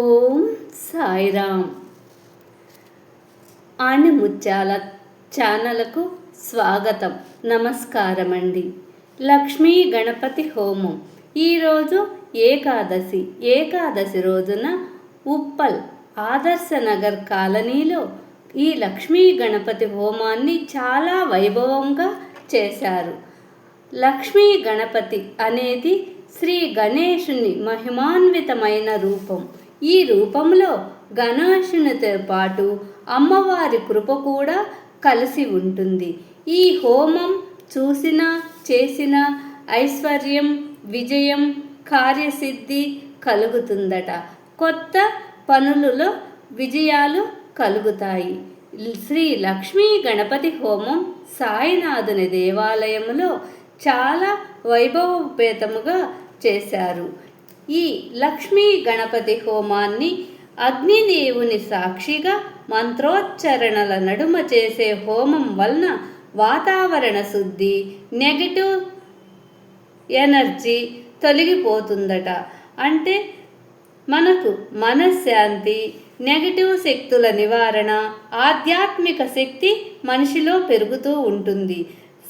ఓం సాయిరామ్. ఆణిముత్యాల ఛానలకు స్వాగతం. నమస్కారం అండి లక్ష్మీ గణపతి హోమం. ఈరోజు ఏకాదశి. ఏకాదశి రోజున ఉప్పల్ ఆదర్శ నగర్ కాలనీలో ఈ లక్ష్మీ గణపతి హోమాన్ని చాలా వైభవంగా చేశారు. లక్ష్మీ గణపతి అనేది శ్రీ గణేషుని మహిమాన్వితమైన రూపం. ఈ రూపంలో గణేశునితో పాటు అమ్మవారి కృప కూడా కలిసి ఉంటుంది. ఈ హోమం చూసిన చేసిన ఐశ్వర్యం విజయం కార్యసిద్ధి కలుగుతుందట. కొత్త పనులలో విజయాలు కలుగుతాయి. శ్రీ లక్ష్మీ గణపతి హోమం సాయినాథుని దేవాలయంలో చాలా వైభవపేతముగా చేశారు. ఈ లక్ష్మీ గణపతి హోమాన్ని అగ్నిదేవుని సాక్షిగా మంత్రోచ్చరణల నడుమ చేసే హోమం వలన వాతావరణ శుద్ధి నెగటివ్ ఎనర్జీ తొలగిపోతుందట. అంటే మనకు మనశ్శాంతి నెగటివ్ శక్తుల నివారణ ఆధ్యాత్మిక శక్తి మనిషిలో పెరుగుతూ ఉంటుంది.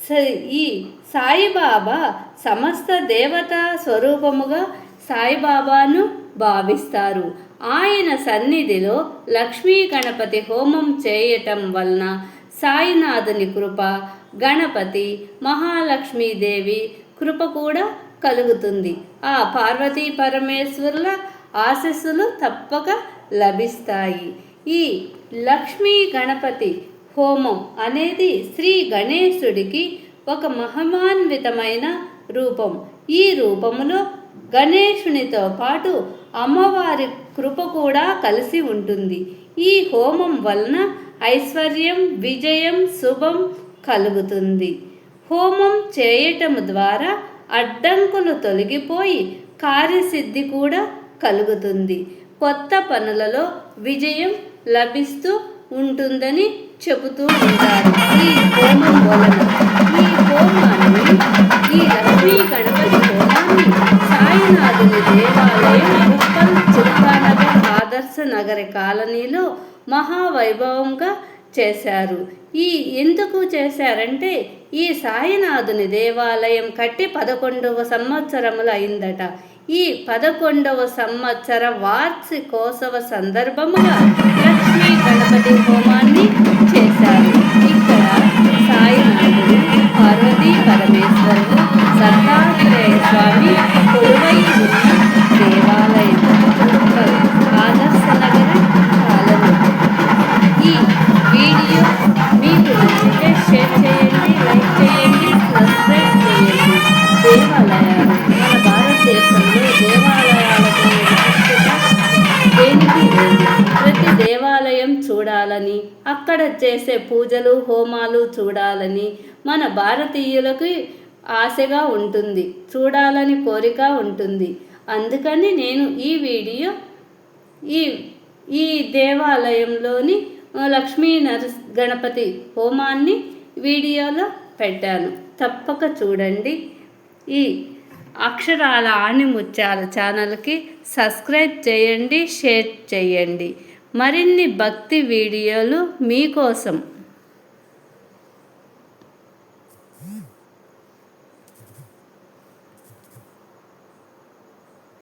స- ఈ సాయిబాబా సమస్త దేవతా స్వరూపముగా సాయిబాబాను భావిస్తారు. ఆయన సన్నిధిలో లక్ష్మీ గణపతి హోమం చేయటం వలన సాయినాథుని కృప గణపతి మహాలక్ష్మీదేవి కృప కూడా కలుగుతుంది. ఆ పార్వతీ పరమేశ్వరుల ఆశస్సులు తప్పక లభిస్తాయి. ఈ లక్ష్మీ గణపతి హోమం అనేది శ్రీ గణేశుడికి ఒక మహమాన్వితమైన రూపం. ఈ రూపములో గణేషునితో పాటు అమ్మవారి కృప కూడా కలిసి ఉంటుంది. ఈ హోమం వలన ఐశ్వర్యం విజయం శుభం కలుగుతుంది. హోమం చేయటం ద్వారా అడ్డంకులు తొలగిపోయి కార్యసిద్ధి కూడా కలుగుతుంది. కొత్త పనులలో విజయం లభిస్తూ ఉంటుందని చెబుతూ ఉంటారు. ఈ హోమం వలన ఆదర్శ నగర కాలనీలో మహావైభవంగా చేశారు. ఈ ఎందుకు చేశారంటే ఈ సాయినాథుని దేవాలయం కట్టి పదకొండవ సంవత్సరములు అయిందట. ఈ పదకొండవ సంవత్సర వార్షికోత్సవ సందర్భముగా లక్ష్మీ గణపతి హోమాన్ని చేశారు. చూడాలని అక్కడ చేసే పూజలు హోమాలు చూడాలని మన భారతీయులకు ఆశగా ఉంటుంది చూడాలని కోరిక ఉంటుంది. అందుకని నేను ఈ వీడియో ఈ ఈ దేవాలయంలోని లక్ష్మీ నర గణపతి హోమాన్ని వీడియోలో పెట్టాను. తప్పక చూడండి. ఈ అక్షరాల ఆణిముత్యాల ఛానల్కి సబ్స్క్రైబ్ చేయండి షేర్ చేయండి. మరిన్ని భక్తి వీడియోలు మీకోసం.